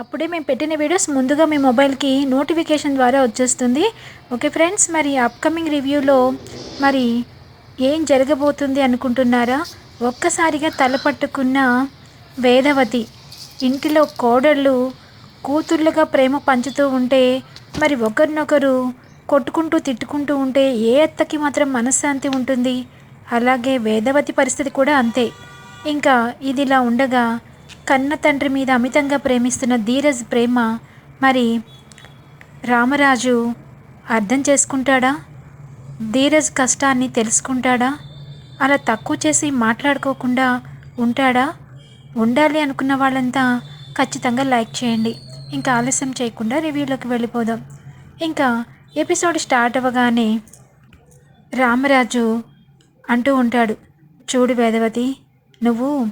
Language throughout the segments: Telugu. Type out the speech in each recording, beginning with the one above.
అప్పుడే మేము పెట్టిన వీడియోస్ ముందుగా మీ మొబైల్కి నోటిఫికేషన్ ద్వారా వచ్చేస్తుంది. ఓకే ఫ్రెండ్స్ మరి అప్కమింగ్ రివ్యూలో మరి ఏం జరగబోతుంది అనుకుంటున్నారా? ఒక్కసారిగా తలపట్టుకున్న వేదవతి ఇంటిలో కోడళ్ళు కూతుర్లుగా ప్రేమ పంచుతూ ఉంటే మరి ఒకరినొకరు కొట్టుకుంటూ తిట్టుకుంటూ ఉంటే ఏ అత్తకి మాత్రం మనశ్శాంతి ఉంటుంది? అలాగే వేదవతి పరిస్థితి కూడా అంతే. ఇంకా ఇదిలా ఉండగా కన్న తండ్రి మీద అమితంగా ప్రేమిస్తున్న ధీరజ్ ప్రేమ మరి రామరాజు అర్థం చేసుకుంటాడా? ధీరజ్ కష్టాన్ని తెలుసుకుంటాడా? అలా తక్కువ చేసి మాట్లాడుకోకుండా ఉంటాడా? ఉండాలి అనుకున్న వాళ్ళంతా ఖచ్చితంగా లైక్ చేయండి. ఇంకా ఆలస్యం చేయకుండా రివ్యూలోకి వెళ్ళిపోదాం. ఇంకా ఎపిసోడ్ స్టార్ట్ అవ్వగానే రామరాజు అంటూ ఉంటాడు. చూడు వేదవతి నువ్వు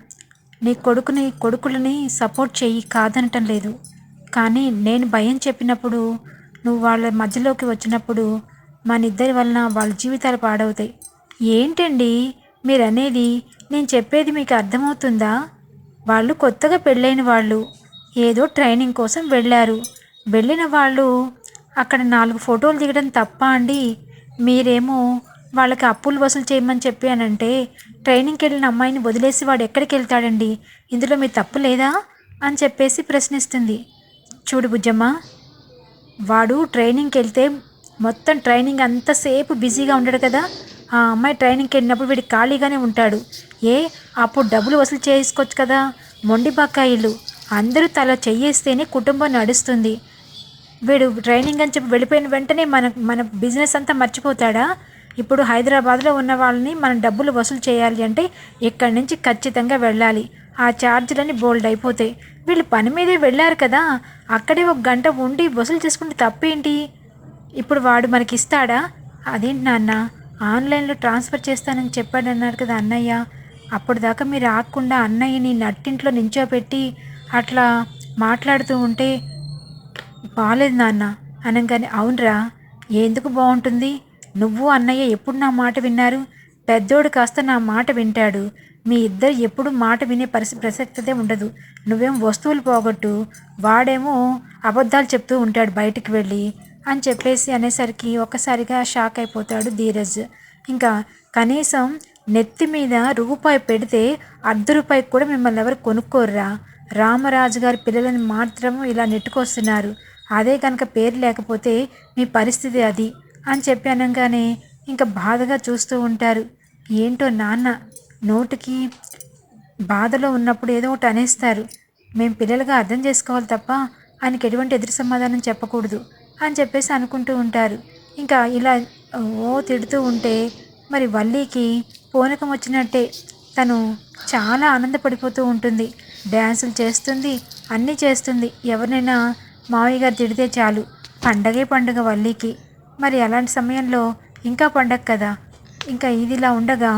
నీ కొడుకుని కొడుకులని సపోర్ట్ చెయ్యి కాదనటం లేదు. కానీ నేను భయం చెప్పినప్పుడు నువ్వు వాళ్ళ మధ్యలోకి వచ్చినప్పుడు మన ఇద్దరి వలన వాళ్ళ జీవితాలు పాడవుతాయి. ఏంటండి మీరనేది? నేను చెప్పేది మీకు అర్థమవుతుందా? వాళ్ళు కొత్తగా పెళ్ళైన వాళ్ళు ఏదో ట్రైనింగ్ కోసం వెళ్ళారు. వెళ్ళిన వాళ్ళు అక్కడ నాలుగు ఫోటోలు దిగడం తప్ప అండి. మీరేమో వాళ్ళకి అప్పులు వసూలు చేయమని చెప్పానంటే ట్రైనింగ్కి వెళ్ళిన అమ్మాయిని వదిలేసి వాడు ఎక్కడికి వెళ్తాడండి? ఇందులో మీ తప్పు లేదా? అని చెప్పేసి ప్రశ్నిస్తుంది. చూడు బుజ్జమ్మ వాడు ట్రైనింగ్కి వెళ్తే మొత్తం ట్రైనింగ్ అంతసేపు బిజీగా ఉండడు కదా. ఆ అమ్మాయి ట్రైనింగ్కి వెళ్ళినప్పుడు వీడు ఖాళీగానే ఉంటాడు. ఏ అప్పుడు డబ్బులు వసూలు చేసుకోవచ్చు కదా. మొండి బకాయిలు. అందరూ తల చెయ్యేస్తేనే కుటుంబం నడుస్తుంది. వీడు ట్రైనింగ్ అని చెప్పి వెళ్ళిపోయిన వెంటనే మన మన బిజినెస్ అంతా మర్చిపోతాడా? ఇప్పుడు హైదరాబాద్లో ఉన్న వాళ్ళని మనం డబ్బులు వసూలు చేయాలి అంటే ఇక్కడి నుంచి ఖచ్చితంగా వెళ్ళాలి. ఆ ఛార్జీలని బోల్డ్ అయిపోతాయి. వీళ్ళు పని మీదే వెళ్ళారు కదా. అక్కడే ఒక గంట ఉండి వసూలు చేసుకుంటే తప్పేంటి? ఇప్పుడు వాడు మనకి ఇస్తాడా? అదేంటి నాన్న? ఆన్లైన్లో ట్రాన్స్ఫర్ చేస్తానని చెప్పాడన్నారు కదా అన్నయ్య. అప్పుడు దాకా మీరు ఆగకుండా అన్నయ్యని నట్టింట్లో నించోపెట్టి అట్లా మాట్లాడుతూ ఉంటే బాగాలేదు నాన్న. అనగానే అవునరా ఎందుకు బాగుంటుంది? నువ్వు అన్నయ్య ఎప్పుడు నా మాట విన్నారు? పెద్దోడు కాస్త నా మాట వింటాడు. మీ ఇద్దరు ఎప్పుడు మాట వినే పరిస్థితి ప్రసక్తే ఉండదు. నువ్వేం వస్తువులు పోగొట్టు? వాడేమో అబద్ధాలు చెప్తూ ఉంటాడు బయటికి వెళ్ళి. అని చెప్పేసి అనేసరికి ఒక్కసారిగా షాక్ అయిపోతాడు ధీరజ్. ఇంకా కనీసం నెత్తి మీద రూపాయి పెడితే అర్ధ రూపాయికి కూడా మిమ్మల్ని ఎవరు కొనుక్కోర్రా? రామరాజు గారి పిల్లలని మాత్రం ఇలా నెట్టుకొస్తున్నారు. అదే కనుక పేరు లేకపోతే మీ పరిస్థితి అది. అని చెప్పి అనగానే ఇంకా బాధగా చూస్తూ ఉంటారు. ఏంటో నాన్న నోటికి బాధలో ఉన్నప్పుడు ఏదో ఒకటి అనేస్తారు. మేము పిల్లలుగా అర్థం చేసుకోవాలి తప్ప ఆయనకి ఎటువంటి ఎదురు సమాధానం చెప్పకూడదు అని చెప్పేసి అనుకుంటూ ఉంటారు. ఇంకా ఇలా ఓ తిడుతూ ఉంటే మరి వల్లీకి పూనకం వచ్చినట్టే తను చాలా ఆనందపడిపోతూ ఉంటుంది. డ్యాన్సులు చేస్తుంది అన్నీ చేస్తుంది. ఎవరినైనా మావయ్య గారు తిడితే చాలు. పండగే పండుగ వల్లీకి. మరి అలాంటి సమయంలో ఇంకా పండగ కదా. ఇంకా ఇదిలా ఉండగా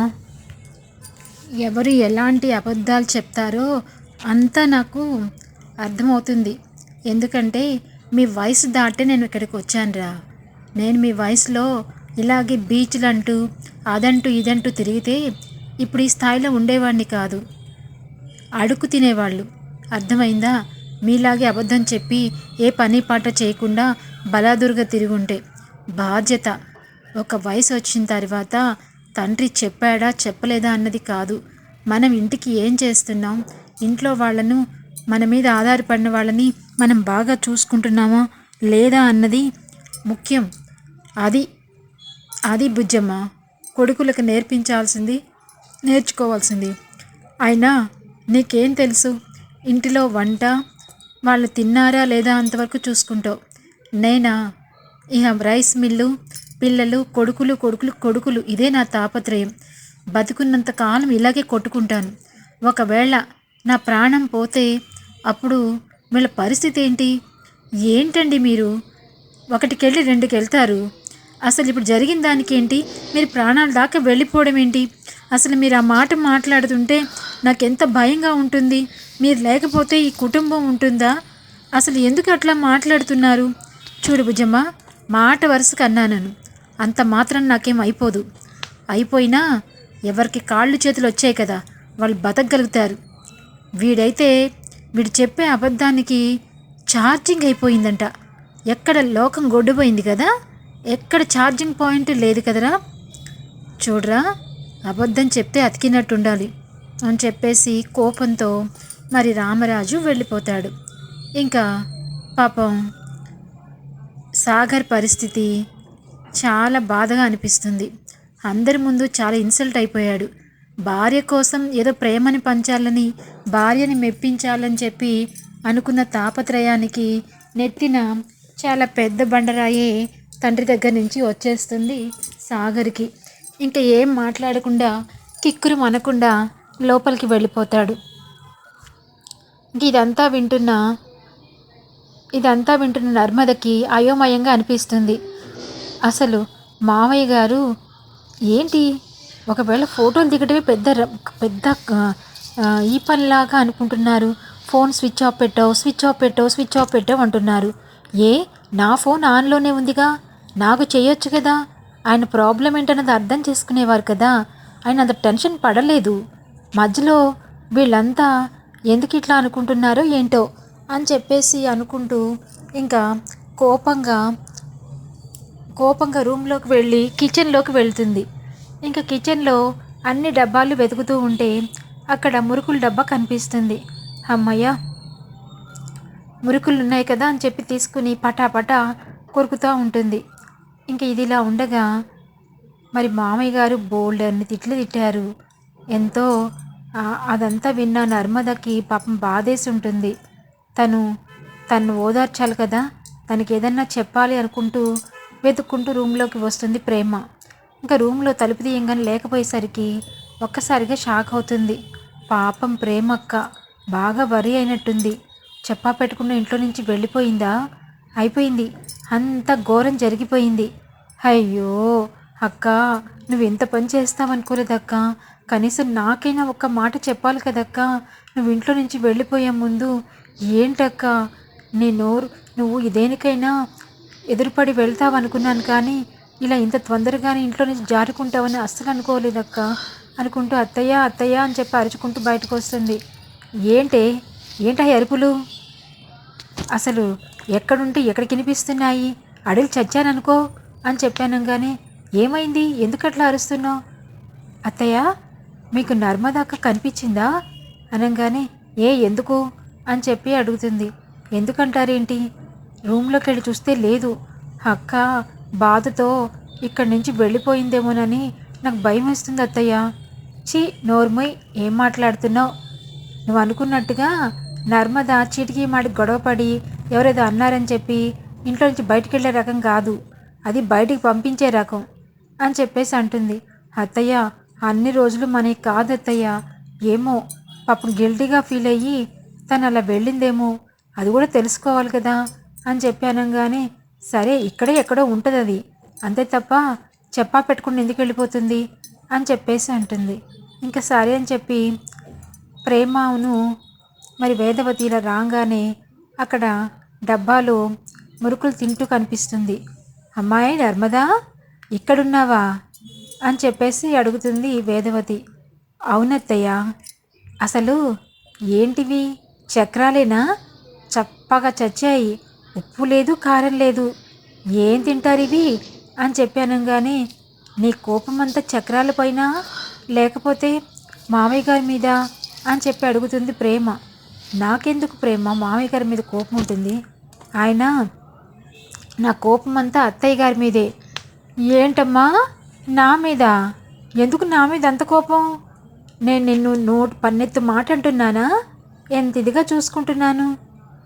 ఎవరు ఎలాంటి అబద్ధాలు చెప్తారో అంతా నాకు అర్థమవుతుంది. ఎందుకంటే మీ వయసు దాటే నేను ఇక్కడికి వచ్చానురా. నేను మీ వయసులో ఇలాగే బీచ్లు అంటూ అదంటూ ఇదంటూ తిరిగితే ఇప్పుడు ఈ స్థాయిలో ఉండేవాడిని కాదు. అడుగు తినేవాళ్ళు. అర్థమైందా? మీలాగే అబద్ధం చెప్పి ఏ పని పాట చేయకుండా బలాదురుగా తిరుగుంటే బాధ్యత. ఒక వయసు వచ్చిన తర్వాత తండ్రి చెప్పాడా చెప్పలేదా అన్నది కాదు. మనం ఇంటికి ఏం చేస్తున్నాం? ఇంట్లో వాళ్ళను మన మీద ఆధారపడిన వాళ్ళని మనం బాగా చూసుకుంటున్నామా లేదా అన్నది ముఖ్యం. అది అది బుజ్జమ్మ కొడుకులకు నేర్పించాల్సింది నేర్చుకోవాల్సింది. అయినా నీకేం తెలుసు? ఇంటిలో వంట వాళ్ళు తిన్నారా లేదా అంతవరకు చూసుకుంటావు. నేనా? ఇక రైస్ మిల్లు పిల్లలు కొడుకులు కొడుకులు కొడుకులు ఇదే నా తాపత్రయం. బతుకున్నంత కాలం ఇలాగే కొట్టుకుంటాను. ఒకవేళ నా ప్రాణం పోతే అప్పుడు వీళ్ళ పరిస్థితి ఏంటి? ఏంటండి మీరు? ఒకటికెళ్ళి రెండుకి వెళ్తారు అసలు ఇప్పుడు జరిగిన దానికి ఏంటి? మీరు ప్రాణాల దాకా వెళ్ళిపోవడం ఏంటి? అసలు మీరు ఆ మాట మాట్లాడుతుంటే నాకు ఎంత భయంగా ఉంటుంది. మీరు లేకపోతే ఈ కుటుంబం ఉంటుందా? అసలు ఎందుకు అట్లా మాట్లాడుతున్నారు? చూడు భుజమ్మ మాట వరుసకు అన్నాను అంత మాత్రం నాకేం అయిపోదు. అయిపోయినా ఎవరికి కాళ్ళు చేతులు వచ్చాయి కదా వాళ్ళు బతకగలుగుతారు. వీడైతే వీడు చెప్పే అబద్ధానికి ఛార్జింగ్ అయిపోయిందంట. ఎక్కడ లోకం గొడ్డుపోయింది కదా ఎక్కడ ఛార్జింగ్ పాయింట్ లేదు కదరా. చూడరా అబద్ధం చెప్తే అతికినట్టు ఉండాలి అని చెప్పేసి కోపంతో మరి రామరాజు వెళ్ళిపోతాడు. ఇంకా పాపం సాగర్ పరిస్థితి చాలా బాధగా అనిపిస్తుంది. అందరి ముందు చాలా ఇన్సల్ట్ అయిపోయాడు. భార్య కోసం ఏదో ప్రేమని పంచాలని భార్యని మెప్పించాలని చెప్పి అనుకున్న తాపత్రయానికి నెత్తిన చాలా పెద్ద బండరాయే తండ్రి దగ్గర నుంచి వచ్చేస్తుంది సాగర్కి. ఇంకా ఏం మాట్లాడకుండా కిక్కురు అనకుండా లోపలికి వెళ్ళిపోతాడు. ఇదంతా వింటున్న ఇదంతా వింటున్న నర్మదకి అయోమయంగా అనిపిస్తుంది. అసలు మామయ్య గారు ఏంటి? ఒకవేళ ఫోటోలు దిగటమే పెద్ద పెద్ద ఈ పనిలాగా అనుకుంటున్నారు. ఫోన్ స్విచ్ ఆఫ్ పెట్టావు స్విచ్ ఆఫ్ పెట్టావు స్విచ్ ఆఫ్ పెట్టావు అంటున్నారు. ఏ? నా ఫోన్ ఆన్లోనే ఉందిగా? నాకు చేయొచ్చు కదా? ఆయన ప్రాబ్లం ఏంటన్నది అర్థం చేసుకునేవారు కదా? ఆయన అంత టెన్షన్ పడలేదు. మధ్యలో వీళ్ళంతా ఎందుకు ఇట్లా అనుకుంటున్నారో ఏంటో అని చెప్పేసి అనుకుంటూ ఇంకా కోపంగా కోపంగా రూమ్లోకి వెళ్ళి కిచెన్లోకి వెళ్తుంది. ఇంకా కిచెన్లో అన్ని డబ్బాలు వెతుకుతూ ఉంటే అక్కడ మురుకుల డబ్బా కనిపిస్తుంది. అమ్మయ్య మురుకులు ఉన్నాయి కదా అని చెప్పి తీసుకుని పటాపటా కొరుకుతూ ఉంటుంది. ఇంకా ఇది ఇలా ఉండగా మరి మామయ్య గారు బోల్డ్ అన్ని తిట్లు తిట్టారు. ఎంతో అదంతా విన్న నర్మదకి పాపం బాధేసి ఉంటుంది. తను తను ఓదార్చాలి కదా. తనకి ఏదన్నా చెప్పాలి అనుకుంటూ వెతుక్కుంటూ రూమ్లోకి వస్తుంది ప్రేమ. ఇంకా రూమ్లో తలుపు తీయంగానే లేకపోయేసరికి ఒక్కసారిగా షాక్ అవుతుంది. పాపం ప్రేమక్క బాగా వరి అయినట్టుంది. చెప్పా పెట్టుకున్న ఇంట్లో నుంచి వెళ్ళిపోయిందా? అయిపోయింది. అంత ఘోరం జరిగిపోయింది. అయ్యో! అక్క నువ్వు ఎంత పని చేస్తావనుకోలేదక్క. కనీసం నాకైనా ఒక్క మాట చెప్పాలి కదక్క. నువ్వు ఇంట్లో నుంచి వెళ్ళిపోయే ముందు ఏంటక్క నీ నోరు నువ్వు ఇదేనికైనా ఎదురుపడి వెళ్తావనుకున్నాను కానీ ఇలా ఇంత తొందరగానే ఇంట్లో నుంచి జారుకుంటావని అస్సలు అనుకోలేదక్క అనుకుంటూ అత్తయ్య అత్తయ్య అని చెప్పి అరుచుకుంటూ బయటకు వస్తుంది ఏంటే ఏంటా అరుపులు? అసలు ఎక్కడుంటే ఎక్కడికి వినిపిస్తున్నాయి? అడవి చచ్చాననుకో అని చెప్పాను కానీ ఏమైంది? ఎందుకట్లా అరుస్తున్నావు? అత్తయ్య మీకు నర్మదాక్క కనిపించిందా? అనగానే ఏ ఎందుకు? అని చెప్పి అడుగుతుంది. ఎందుకంటారేంటి? రూమ్లోకి వెళ్ళి చూస్తే లేదు. అక్క బాధతో ఇక్కడి నుంచి వెళ్ళిపోయిందేమోనని నాకు భయం వేస్తుంది అత్తయ్య. చి నోర్మయ్ ఏం మాట్లాడుతున్నావు? నువ్వు అనుకున్నట్టుగా నర్మద చీటికి మాటి గొడవపడి ఎవరేదో అన్నారని చెప్పి ఇంట్లో నుంచి బయటికి వెళ్ళే రకం కాదు. అది బయటికి పంపించే రకం. అని చెప్పేసి అంటుంది. అత్తయ్య అన్ని రోజులు మనకి కాదు అత్తయ్య ఏమో పాపం గిల్టీగా ఫీల్ అయ్యి తను అలా వెళ్ళిందేమో. అది కూడా తెలుసుకోవాలి కదా అని చెప్పి అనగానే సరే ఇక్కడే ఎక్కడో ఉంటుంది అది. అంతే తప్ప చెప్పా పెట్టుకుని ఎందుకు వెళ్ళిపోతుంది అని చెప్పేసి అంటుంది. ఇంకా సరే అని చెప్పి ప్రేమను మరి వేదవతి ఇలా రాగానే అక్కడ డబ్బాలో మురుకులు తింటూ కనిపిస్తుంది. అమ్మాయి నర్మదా? ఇక్కడున్నావా? అని చెప్పేసి అడుగుతుంది వేదవతి. అవునత్తయ్య అసలు ఏంటివి? చక్రాలేనా? చప్పగా చచ్చాయి. ఉప్పు లేదు కారం లేదు. ఏం తింటారు ఇవి? అని చెప్పాను కానీ నీ కోపం అంతా చక్రాల పైన? లేకపోతే మామయ్య గారి మీద? అని చెప్పి అడుగుతుంది ప్రేమ. నాకెందుకు ప్రేమ? మామయ్య గారి మీద కోపం ఉంటుంది. ఆయన నా కోపం అంతా అత్తయ్య గారి మీదే. ఏంటమ్మా? నా మీద? ఎందుకు నా మీద అంత కోపం? నేను నిన్ను నోటి పన్నెత్తు మాట అంటున్నానా ఎంత ఇదిగా చూసుకుంటున్నాను?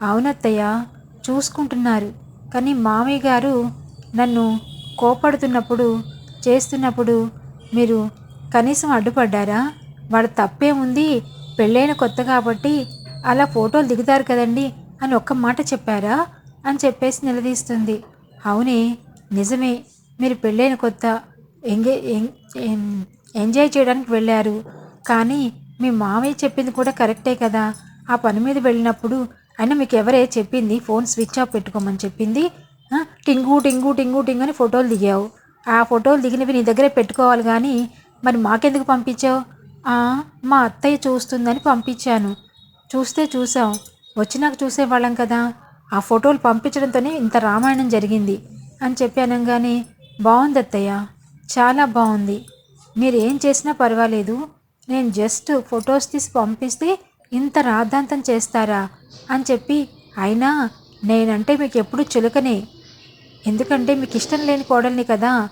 అవునత్తయ్య చూసుకుంటున్నారు. కానీ మామయ్య గారు నన్ను కోపడుతున్నప్పుడు చేస్తున్నప్పుడు మీరు కనీసం అడ్డుపడ్డారా? వాడు తప్పేముంది? పెళ్ళైన కొత్త కాబట్టి అలా ఫోటోలు దిగుతారు కదండి అని ఒక్క మాట చెప్పారా? అని చెప్పేసి నిలదీస్తుంది. అవునే నిజమే. మీరు పెళ్ళైన కొత్త ఎంగే ఎంజాయ్ చేయడానికి వెళ్ళారు. కానీ మీ మామయ్య చెప్పింది కూడా కరెక్టే కదా. ఆ పని మీద వెళ్ళినప్పుడు అయినా మీకు ఎవరే చెప్పింది? ఫోన్ స్విచ్ ఆఫ్ పెట్టుకోమని చెప్పింది. టింగు టింగు టింగు టింగు అని ఫోటోలు దిగావు. ఆ ఫోటోలు దిగినవి నీ దగ్గరే పెట్టుకోవాలి కానీ మరి మాకెందుకు పంపించావు? మా అత్తయ్య చూస్తుందని పంపించాను. చూస్తే చూసాం. వచ్చినాక చూసేవాళ్ళం కదా. ఆ ఫోటోలు పంపించడంతోనే ఇంత రామాయణం జరిగింది అని చెప్పి అనగానే బాగుంది అత్తయ్య. చాలా బాగుంది. మీరు ఏం చేసినా పర్వాలేదు. నేను జస్ట్ ఫొటోస్ తీసి పంపిస్తే ఇంత రాద్ధాంతం చేస్తారా అని చెప్పి అయినా నేనంటే మీకు ఎప్పుడు చులకనే. ఎందుకంటే మీకు ఇష్టం లేని కోడల్ని కదా.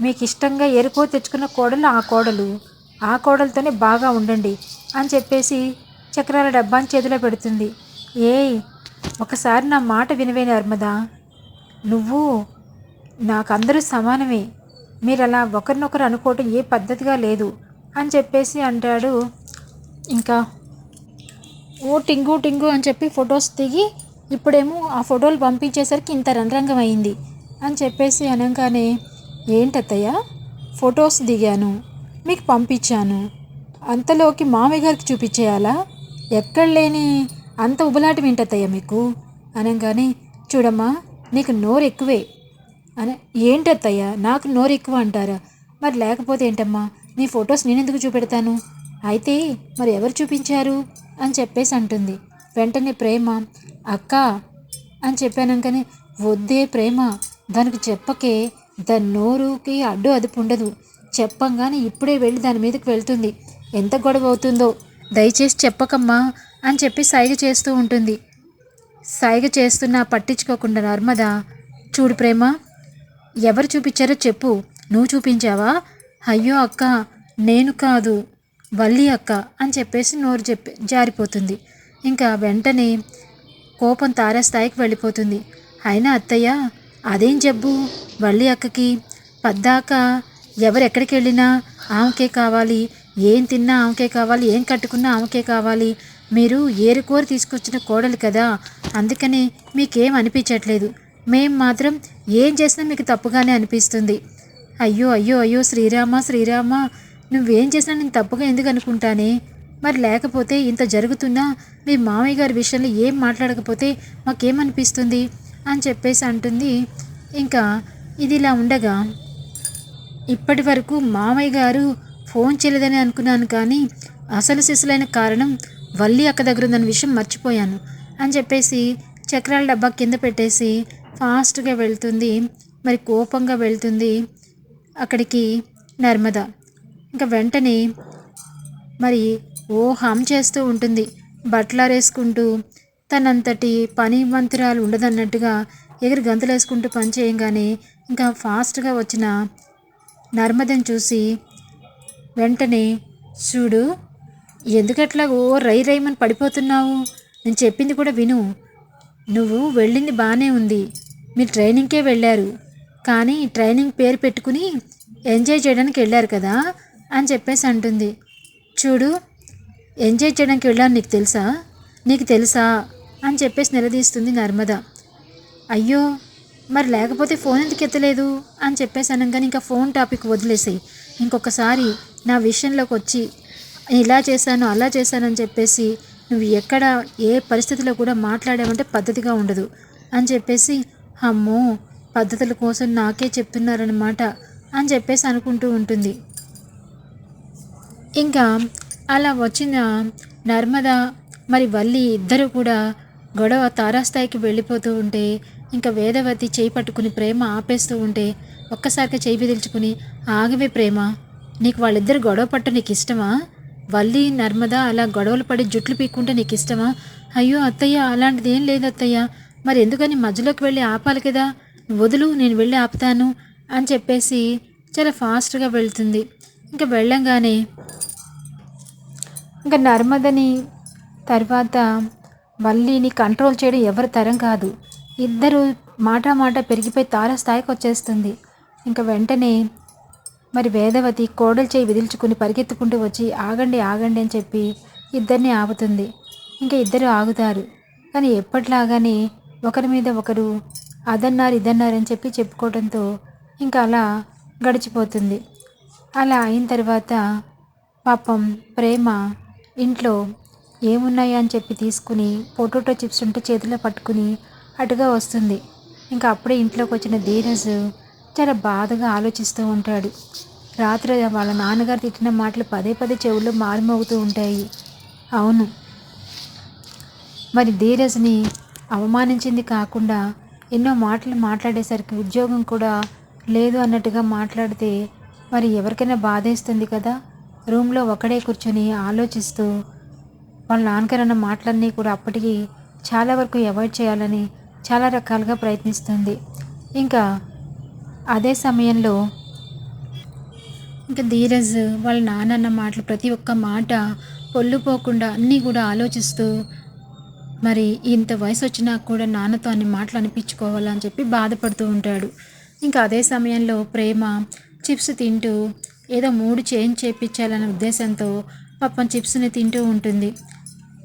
మీకు ఇష్టంగా ఎరుకో తెచ్చుకున్న కోడలు ఆ కోడలు. ఆ కోడలతోనే బాగా ఉండండి అని చెప్పేసి చక్రాల డబ్బాని చేతిలో పెడుతుంది. ఏయ్ ఒకసారి నా మాట వినవేని అర్మదా. నువ్వు నాకు అందరూ సమానమే. మీరు అలా ఒకరినొకరు అనుకోవటం ఏ పద్ధతిగా లేదు అని చెప్పేసి అంటాడు. ఇంకా ఓ టింగు టింగు అని చెప్పి ఫొటోస్ దిగి ఇప్పుడేమో ఆ ఫోటోలు పంపించేసరికి ఇంత రంగరంగం అయింది అని చెప్పేసి అనగానే ఏంటత్తయ్య? ఫొటోస్ దిగాను మీకు పంపించాను. అంతలోకి మామయ్య గారికి చూపించేయాలా? ఎక్కడ లేని అంత ఉబలాటం ఏంటత్తయ్య మీకు? అనగానే చూడమ్మా నీకు నోరు ఎక్కువే అని ఏంటత్తయ్య? నాకు నోరు ఎక్కువ అంటారా. మరి లేకపోతే ఏంటమ్మా? నీ ఫొటోస్ నేను ఎందుకు చూపెడతాను? అయితే మరి ఎవరు చూపించారు? అని చెప్పేసి అంటుంది. వెంటనే ప్రేమ అక్క అని చెప్పానంకనే వద్దే ప్రేమ దానికి చెప్పకే దాని నోరుకి అడ్డు అదుపు ఉండదు. చెప్పంగానే ఇప్పుడే వెళ్ళి దాని మీదకి వెళ్తుంది. ఎంత గొడవ అవుతుందో. దయచేసి చెప్పకమ్మా అని చెప్పి సైగ చేస్తూ ఉంటుంది. సైగ చేస్తున్నా పట్టించుకోకుండా నర్మదా చూడు ప్రేమ ఎవరు చూపించారో చెప్పు. నువ్వు చూపించావా? అయ్యో అక్క నేను కాదు. వల్లి అక్క అని చెప్పేసి నోరు చెప్పి జారిపోతుంది. ఇంకా వెంటనే కోపం తారాస్థాయికి వెళ్ళిపోతుంది. అయినా అత్తయ్య అదేం జబ్బు? వల్లి అక్కకి పద్దాక ఎవరెక్కడికి వెళ్ళినా ఆమెకే కావాలి. ఏం తిన్నా ఆమెకే కావాలి. ఏం కట్టుకున్నా ఆమెకే కావాలి. మీరు ఏరుకోరు తీసుకొచ్చిన కోడలు కదా. అందుకనే మీకేం అనిపించట్లేదు. మేం మాత్రం ఏం చేసినా మీకు తప్పుగానే అనిపిస్తుంది. అయ్యో అయ్యో అయ్యో శ్రీరామ శ్రీరామ నువ్వేం చేసినా నేను తప్పుగా ఎందుకు అనుకుంటానే? మరి లేకపోతే ఇంత జరుగుతున్నా మీ మామయ్య గారి విషయంలో ఏం మాట్లాడకపోతే మాకేమనిపిస్తుంది? అని చెప్పేసి అంటుంది. ఇంకా ఇది ఇలా ఉండగా ఇప్పటి వరకు మామయ్య గారు ఫోన్ చేయలేదని అనుకున్నాను కానీ అసలు సిసలైన కారణం వల్లి అక్క దగ్గర ఉందన్న విషయం మర్చిపోయాను అని చెప్పేసి చక్రాల డబ్బా కింద పెట్టేసి ఫాస్ట్గా వెళ్తుంది మరి కోపంగా వెళ్తుంది అక్కడికి నర్మద. ఇంకా వెంటనే మరి ఓ హామ్ చేస్తూ ఉంటుంది. బట్టలారేసుకుంటూ తనంతటి పని మంత్రాలు ఉండదన్నట్టుగా ఎగిరి గంతులేసుకుంటూ పని చేయంగానే ఇంకా ఫాస్ట్గా వచ్చిన నర్మదని చూసి వెంటనే చూడు ఎందుకట్లా ఓ రై రైమని పడిపోతున్నావు? నేను చెప్పింది కూడా విను. నువ్వు వెళ్ళింది బాగానే ఉంది. మీరు ట్రైనింగ్కే వెళ్ళారు. కానీ ట్రైనింగ్ పేరు పెట్టుకుని ఎంజాయ్ చేయడానికి వెళ్ళారు కదా అని చెప్పేసి అంటుంది. చూడు ఎంజాయ్ చేయడానికి వెళ్ళాను నీకు తెలుసా? నీకు తెలుసా? అని చెప్పేసి నిలదీస్తుంది నర్మద. అయ్యో మరి లేకపోతే ఫోన్ ఎందుకు ఎత్తలేదు? అని చెప్పేసి అనగానే ఇంకా ఫోన్ టాపిక్ వదిలేసాయి. ఇంకొకసారి నా విషయంలోకి వచ్చి ఇలా చేశాను అలా చేశానని చెప్పేసి నువ్వు ఎక్కడ ఏ పరిస్థితిలో కూడా మాట్లాడావంటే పద్ధతిగా ఉండదు. అని చెప్పేసి అమ్మో పద్ధతుల కోసం నాకే చెప్తున్నారనమాట అని చెప్పేసి అనుకుంటూ ఉంటుంది. ఇంకా అలా వచ్చిన నర్మద మరి వల్లి ఇద్దరు కూడా గొడవ తారాస్థాయికి వెళ్ళిపోతూ ఉంటే ఇంకా వేదవతి చేయి పట్టుకుని ప్రేమ ఆపేస్తూ ఉంటే ఒక్కసారిగా చేయి విదిల్చుకుని ఆగవే ప్రేమ నీకు వాళ్ళిద్దరు గొడవ పట్ట నీకు ఇష్టమా? వల్లి నర్మద అలా గొడవలు పడి జుట్లు పీక్కుంటే నీకు ఇష్టమా? అయ్యో అత్తయ్య అలాంటిది ఏం లేదు అత్తయ్య మరి ఎందుకని మధ్యలోకి వెళ్ళి ఆపాలి కదా? వదులు నేను వెళ్ళి ఆపుతాను అని చెప్పేసి చాలా ఫాస్ట్గా వెళ్తుంది. ఇంకా వెళ్ళంగానే ఇంకా నర్మదని తర్వాత వల్లిని కంట్రోల్ చేయడం ఎవరి తరం కాదు. ఇద్దరు మాట మాట పెరిగిపోయి తార స్థాయికి వచ్చేస్తుంది. ఇంకా వెంటనే మరి వేదవతి కోడలు చేయి విదిల్చుకుని పరిగెత్తుకుంటూ వచ్చి ఆగండి ఆగండి అని చెప్పి ఇద్దరిని ఆపుతుంది. ఇంకా ఇద్దరు ఆగుతారు. కానీ ఎప్పటిలాగానే ఒకరి మీద ఒకరు అదన్నారు ఇదన్నారు అని చెప్పి చెప్పుకోవడంతో ఇంకా అలా గడిచిపోతుంది. అలా అయిన తర్వాత పాపం ప్రేమ ఇంట్లో ఏమున్నాయా అని చెప్పి తీసుకుని పొటాటో చిప్స్ ఉంటే చేతిలో పట్టుకుని అటుగా వస్తుంది. ఇంకా అప్పుడే ఇంట్లోకి వచ్చిన ధీరజ్ చాలా బాధగా ఆలోచిస్తూ ఉంటాడు. రాత్రి వాళ్ళ నాన్నగారు తిట్టిన మాటలు పదే పదే చెవుల్లో మారుమోగుతూ ఉంటాయి. అవును. మరి ధీరజ్ని అవమానించింది కాకుండా ఎన్నో మాటలు మాట్లాడేసరికి ఉద్యోగం కూడా లేదు అన్నట్టుగా మాట్లాడితే మరి ఎవరికైనా బాధేస్తుంది కదా? రూమ్లో ఒకడే కూర్చొని ఆలోచిస్తూ వాళ్ళ నాన్నగారు అన్న మాటలన్నీ కూడా అప్పటికి చాలా వరకు అవాయిడ్ చేయాలని చాలా రకాలుగా ప్రయత్నిస్తుంది. ఇంకా అదే సమయంలో ఇంకా ధీరజ్ వాళ్ళ నాన్నన్న మాటలు ప్రతి ఒక్క మాట పొల్లుపోకుండా అన్నీ కూడా ఆలోచిస్తూ మరి ఇంత వయసు వచ్చినా కూడా నాన్నతో అన్ని మాటలు అనిపించుకోవాలని చెప్పి బాధపడుతూ ఉంటాడు. ఇంకా అదే సమయంలో ప్రేమ చిప్స్ తింటూ ఏదో మూడు చేంజ్ చేయించాలనే ఉద్దేశంతో పాపం చిప్స్ని తింటూ ఉంటుంది.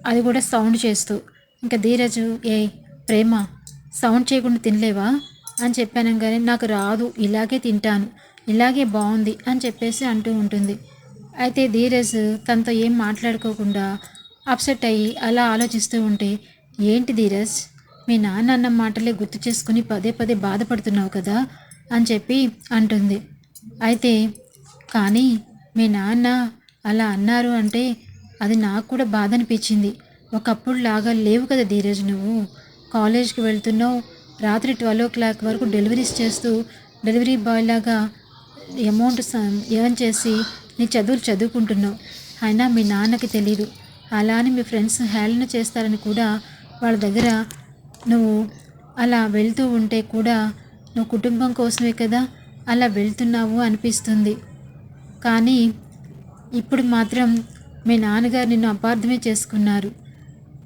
అది కూడా సౌండ్ చేస్తూ ఇంకా ధీరజు ఏ ప్రేమ సౌండ్ చేయకుండా తినలేవా? అని చెప్పాను కానీ నాకు రాదు ఇలాగే తింటాను ఇలాగే బాగుంది అని చెప్పేసి అంటూ ఉంటుంది. అయితే ధీరజ్ తనతో ఏం మాట్లాడుకోకుండా అప్సెట్ అయ్యి అలా ఆలోచిస్తూ ఉంటే ఏంటి ధీరజ్ మీ నాన్న అన్న మాటలే గుర్తు చేసుకుని పదే పదే బాధపడుతున్నావు కదా? అని చెప్పి అంటుంది. అయితే కానీ మీ నాన్న అలా అన్నారు అంటే అది నాకు కూడా బాధ అనిపించింది ఒకప్పుడు లాగా లేవు కదా ధీరజ్ నువ్వు. కాలేజ్కి వెళ్తున్నావు రాత్రి ట్వెల్వ్ ఓ క్లాక్ వరకు డెలివరీస్ చేస్తూ డెలివరీ బాయ్ లాగా అమౌంట్ ఎర్న్ చేసి నీ చదువులు చదువుకుంటున్నావు. అయినా మీ నాన్నకి తెలీదు. అలా అని మీ ఫ్రెండ్స్ హేళన చేస్తారని కూడా వాళ్ళ దగ్గర నువ్వు అలా వెళ్తూ ఉంటే కూడా నువ్వు కుటుంబం కోసమే కదా అలా వెళ్తున్నావు అనిపిస్తుంది. కానీ ఇప్పుడు మాత్రం మీ నాన్నగారు నిన్ను అపార్థమే చేసుకున్నారు.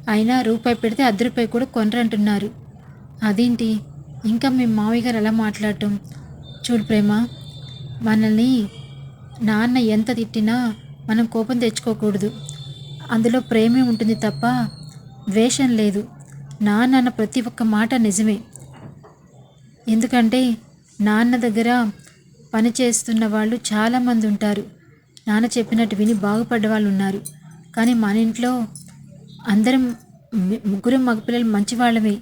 అయినా రూపాయి పెడితే అర్ధ రూపాయి కూడా కొనరంటున్నారు. అదేంటి? ఇంకా మీ మావయ్య గారు అలా మాట్లాడటం? చూడు ప్రేమ మనల్ని నాన్న ఎంత తిట్టినా మనం కోపం తెచ్చుకోకూడదు. అందులో ప్రేమే ఉంటుంది తప్ప ద్వేషం లేదు. నాన్న ప్రతి ఒక్క మాట నిజమే. ఎందుకంటే నాన్న దగ్గర పని చేస్తున్న వాళ్ళు చాలామంది ఉంటారు. నాన్న చెప్పినట్టు విని బాగుపడ్డ వాళ్ళు ఉన్నారు. కానీ మన ఇంట్లో అందరం ముగ్గురు మగపిల్లలు మంచి వాళ్ళమే.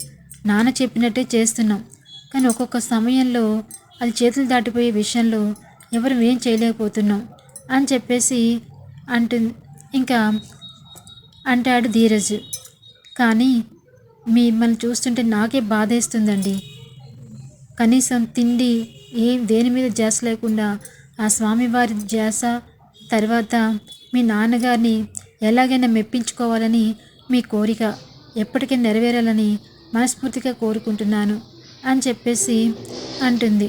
నాన్న చెప్పినట్టే చేస్తున్నాం. కానీ ఒక్కొక్క సమయంలో అది చేతులు దాటిపోయే విషయంలో ఎవరు ఏం చేయలేకపోతున్నాం అని చెప్పేసి అంటుంది. ఇంకా అంటాడు ధీరజ్. కానీ మిమ్మల్ని చూస్తుంటే నాకే బాధేస్తుందండి. కనీసం తిండి ఏం దేని మీద జాస లేకుండా ఆ స్వామివారి జాస తర్వాత మీ నాన్నగారిని ఎలాగైనా మెప్పించుకోవాలని మీ కోరిక ఎప్పటికీ నెరవేరాలని మనస్ఫూర్తిగా కోరుకుంటున్నాను అని చెప్పేసి అంటుంది.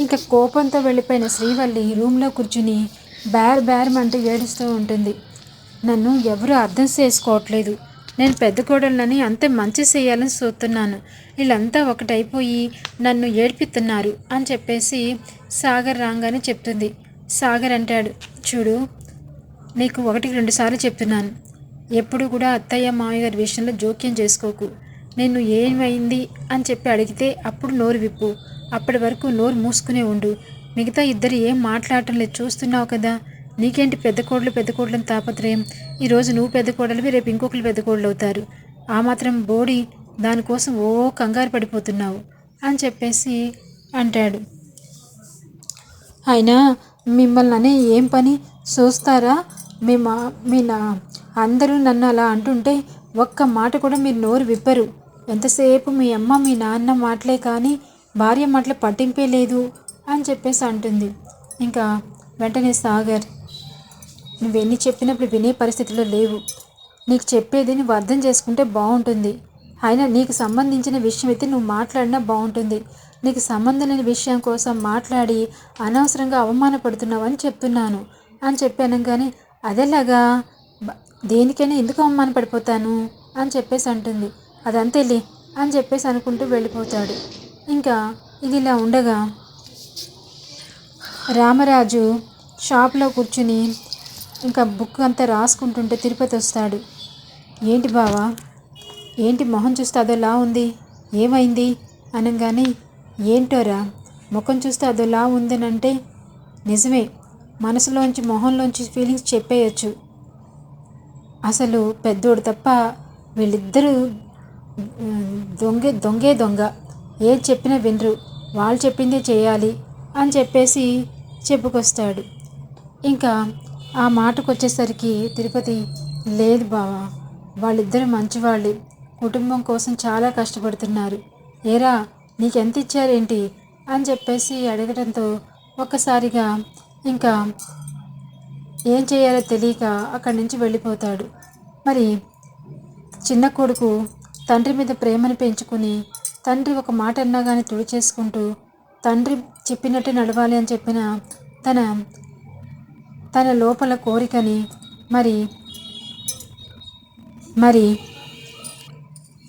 ఇంకా కోపంతో వెళ్ళిపోయిన శ్రీవల్లి రూమ్లో కూర్చుని బేర్ బేరమంటూ ఏడుస్తూ ఉంటుంది. నన్ను ఎవరు అర్థం చేసుకోవట్లేదు. నేను పెద్ద కోడళ్ళని అంతే మంచి చేయాలని చూస్తున్నాను. వీళ్ళంతా ఒకటైపోయి నన్ను ఏడిపిస్తున్నారు అని చెప్పేసి సాగర్ రాగానే చెప్తుంది. సాగర్ అంటాడు చూడు నీకు ఒకటికి రెండు సార్లు చెప్తున్నాను. ఎప్పుడు కూడా అత్తయ్య మామయ్య గారి విషయంలో జోక్యం చేసుకోకు. నేను ఏమైంది? అని చెప్పి అడిగితే అప్పుడు నోరు విప్పు. అప్పటి వరకు నోరు మూసుకునే ఉండు. మిగతా ఇద్దరు ఏం మాట్లాడటం లేదు చూస్తున్నావు కదా. నీకేంటి పెద్ద కోడలు పెద్ద కోడలని తాపత్రయం? ఈరోజు నువ్వు పెద్ద కోడలివి రేపు ఇంకొకరు పెద్ద కోడలు అవుతారు ఆ మాత్రం బోడి దానికోసం ఓ కంగారు పడిపోతున్నావు అని చెప్పేసి అంటాడు. అయినా మిమ్మల్ని అనే ఏం పని? చూస్తారా? మీ మా మీ నా అందరూ నన్ను అలా అంటుంటే ఒక్క మాట కూడా మీరు నోరు విప్పరు. ఎంతసేపు మీ అమ్మ మీ నాన్న మాటలే కానీ భార్య మాటలు పట్టింపే లేదు అని చెప్పేసి అంటుంది. ఇంకా వెంటనే సాగర్ నువ్వెన్ని చెప్పినప్పుడు వినే పరిస్థితిలో లేవు. నీకు చెప్పేది నువ్వు అర్థం చేసుకుంటే బాగుంటుంది అయినా నీకు సంబంధించిన విషయం అయితే నువ్వు మాట్లాడినా బాగుంటుంది నీకు సంబంధం లేని విషయం కోసం మాట్లాడి అనవసరంగా అవమానపడుతున్నావు అని చెప్తున్నాను. అని చెప్పాను కానీ అదేలాగా? దేనికైనా ఎందుకు అవమానపడిపోతాను? అని చెప్పేసి అంటుంది. అదంతేలే అని చెప్పేసి అనుకుంటూ వెళ్ళిపోతాడు. ఇంకా ఇది ఇలా ఉండగా రామరాజు షాప్లో కూర్చుని ఇంకా బుక్ అంతా రాసుకుంటుంటే తిరుపతి వస్తాడు. ఏంటి బావా? ఏంటి మొహం చూస్తే అదోలా ఉంది? ఏమైంది? అనగానే ఏంటోరా? ముఖం చూస్తే అదోలా ఉందనంటే నిజమే. మనసులోంచి మొహంలోంచి ఫీలింగ్స్ చెప్పేయచ్చు. అసలు పెద్దోడు తప్ప వీళ్ళిద్దరూ దొంగే దొంగే దొంగ. ఏం చెప్పినా వినరు. వాళ్ళు చెప్పిందే చేయాలి అని చెప్పేసి చెప్పుకొస్తాడు. ఇంకా ఆ మాటకు వచ్చేసరికి తిరుపతి లేదు బావా వాళ్ళిద్దరు మంచివాళ్ళు. కుటుంబం కోసం చాలా కష్టపడుతున్నారు. ఏరా నీకెంత ఇచ్చారేంటి అని చెప్పేసి అడగడంతో ఒక్కసారిగా ఇంకా ఏం చేయాలో తెలియక అక్కడి నుంచి వెళ్ళిపోతాడు. మరి చిన్న కొడుకు తండ్రి మీద ప్రేమను పెంచుకుని తండ్రి ఒక మాట అన్నా కానీ తుడి చేసుకుంటూ తండ్రి చెప్పినట్టు నడవాలి అని చెప్పిన తన తన లోపల కోరికని మరి మరి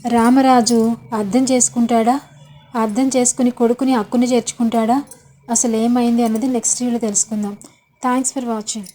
రామరాజు అర్థం చేసుకుంటాడా? అర్థం చేసుకుని కొడుకుని హక్కుని చేర్చుకుంటాడా? అసలు ఏమైంది అన్నది నెక్స్ట్ వీడియో తెలుసుకుందాం. Thanks for watching